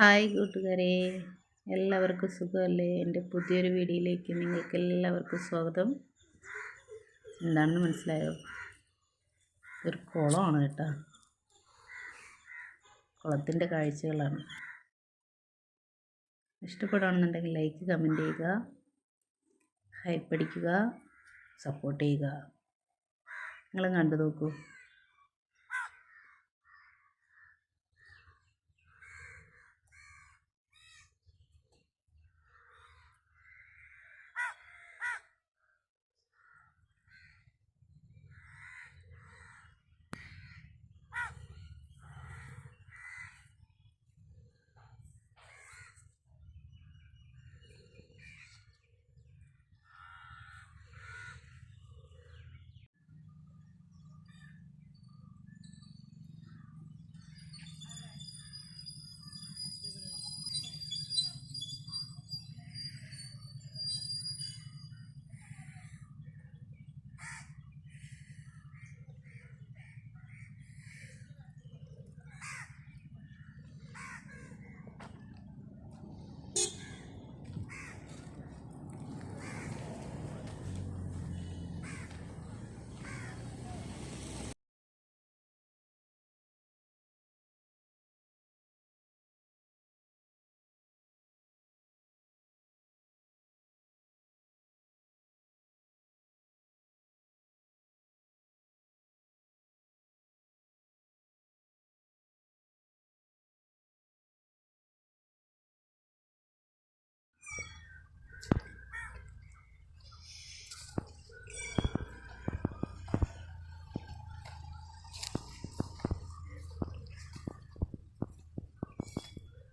Hi കൂട്ടുകാരെ എല്ലാവർക്കും സുഖമല്ലേ? എന്റെ പുതിയൊരു വീഡിയോയിലേക്ക് നിങ്ങൾക്ക് എല്ലാവർക്കും സ്വാഗതം. എന്താണെന്ന് മനസ്സിലായോ? ഒരു കുളമാണ് കേട്ടോ. കുളത്തിന്റെ കാഴ്ചകളാണ്. ഇഷ്ടപ്പെടുകയാണെന്നുണ്ടെങ്കിൽ ലൈക്ക് കമന്റ് ചെയ്യുക. ഹൈപ്പ് അടിക്കുക. സപ്പോർട്ട് ചെയ്യുക. നിങ്ങളും കണ്ടു നോക്കൂ.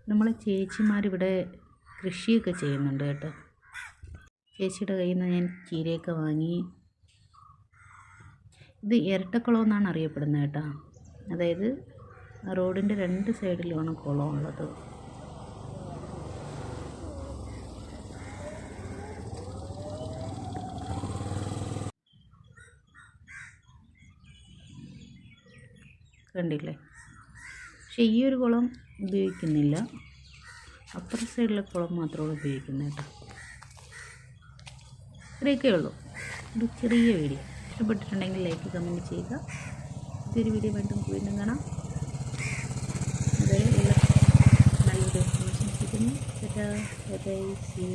നമ്മളെ ചേച്ചിമാരിവിടെ കൃഷിയൊക്കെ ചെയ്യുന്നുണ്ട് കേട്ടോ. ചേച്ചിയുടെ കയ്യിൽ നിന്ന് ഞാൻ ചീരയൊക്കെ വാങ്ങി. ഇത് ഇരട്ടക്കുളം എന്നാണ് അറിയപ്പെടുന്നത് കേട്ടോ. അതായത് റോഡിന്റെ രണ്ട് സൈഡിലുമാണ് കുളം ഉള്ളത് കണ്ടില്ലേ? പക്ഷേ ഈ ഒരു കുളം ഉപയോഗിക്കുന്നില്ല. അപ്പുറ സൈഡിലെ കുളം മാത്രമാണ് ഉപയോഗിക്കുന്നത് കേട്ടോ. ഇത്രയൊക്കെ ഉള്ളൂ. ഒരു ചെറിയ വീഡിയോ. ഇഷ്ടപ്പെട്ടിട്ടുണ്ടെങ്കിൽ ലൈക്ക് കമന്റ് ചെയ്യുക. ഇതൊരു വീഡിയോ വീണ്ടും വീണ്ടും കാണാം. അതെ നല്ല ബൈ ബൈ സി